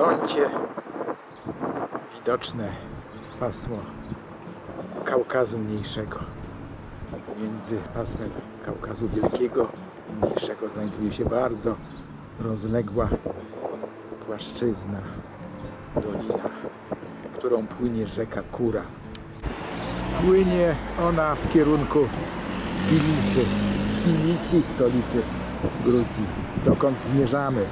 horyzoncie widoczne pasmo Kaukazu Mniejszego. Między pasmem Kaukazu Wielkiego i Mniejszego znajduje się bardzo rozległa płaszczyzna, dolina, którą płynie rzeka Kura. Płynie ona w kierunku Tbilisi, Tbilisi, stolicy Gruzji, dokąd zmierzamy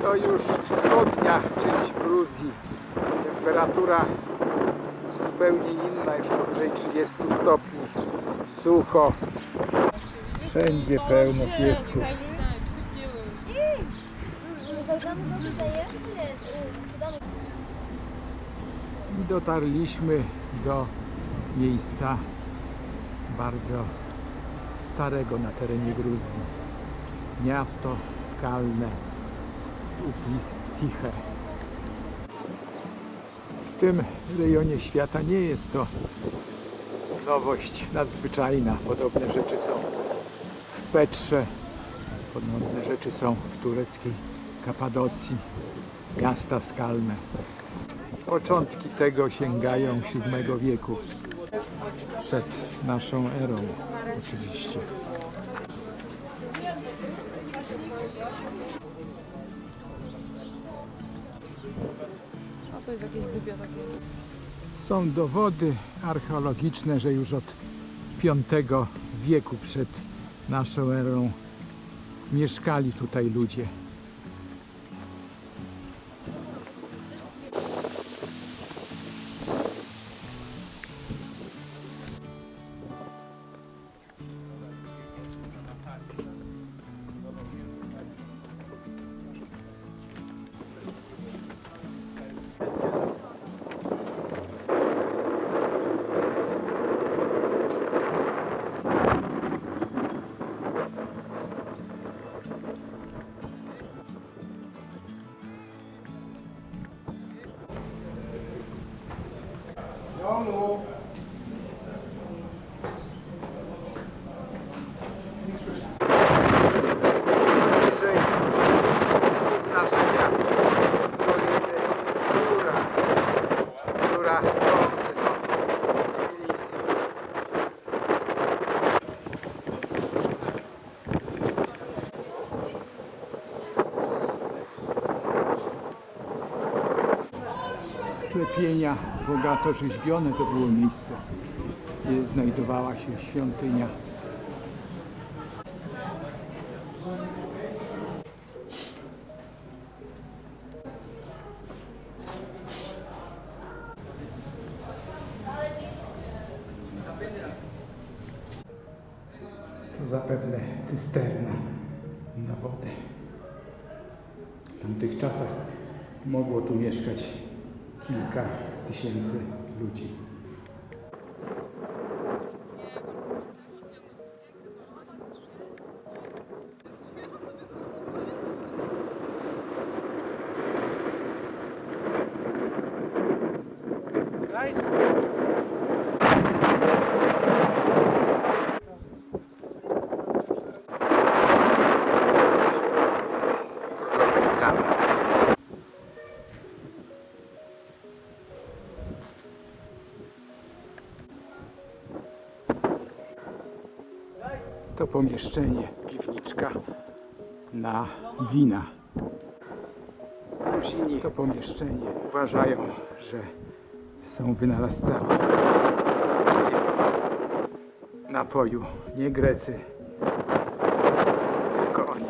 to już wschodnia część Gruzji. Temperatura zupełnie inna, już powyżej 30 stopni. Sucho. Wszędzie pełno piesków. I dotarliśmy do miejsca bardzo starego na terenie Gruzji. Miasto skalne Uplisciche. W tym rejonie świata nie jest to nowość nadzwyczajna. Podobne rzeczy są w Petrze, podobne rzeczy są w tureckiej Kapadocji. Miasta skalne. Początki tego sięgają VII wieku. Przed naszą erą oczywiście. To jest jakieś takie. Są dowody archeologiczne, że już od V wieku przed naszą erą mieszkali tutaj ludzie. Hello. Sklepienia bogato rzeźbione to było miejsce, gdzie znajdowała się świątynia To zapewne cysterna na wodę. W tamtych czasach mogło tu mieszkać kilka tysięcy ludzi. Witamy. To pomieszczenie, piwniczka na wina. Gruzini to pomieszczenie uważają, że są wynalazcami napoju. Nie Grecy, tylko oni.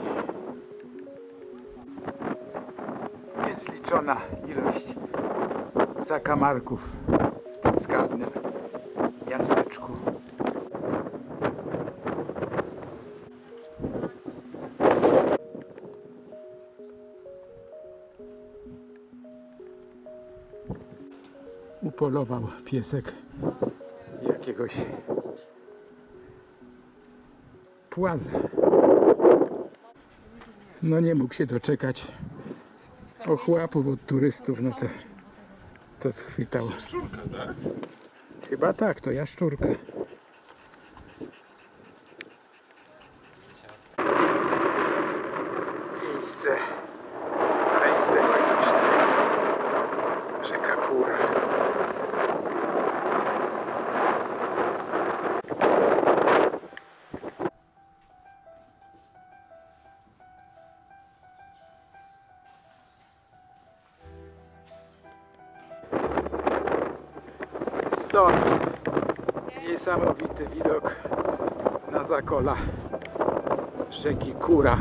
Jest liczona ilość zakamarków w tym skalnym miasteczku. Upolował piesek jakiegoś płaza. No nie mógł się doczekać ochłapów od turystów, no to, to schwytał. Szczurka, tak? Chyba tak, to jaszczurka. Miejsce stąd niesamowity widok na zakola rzeki Kura.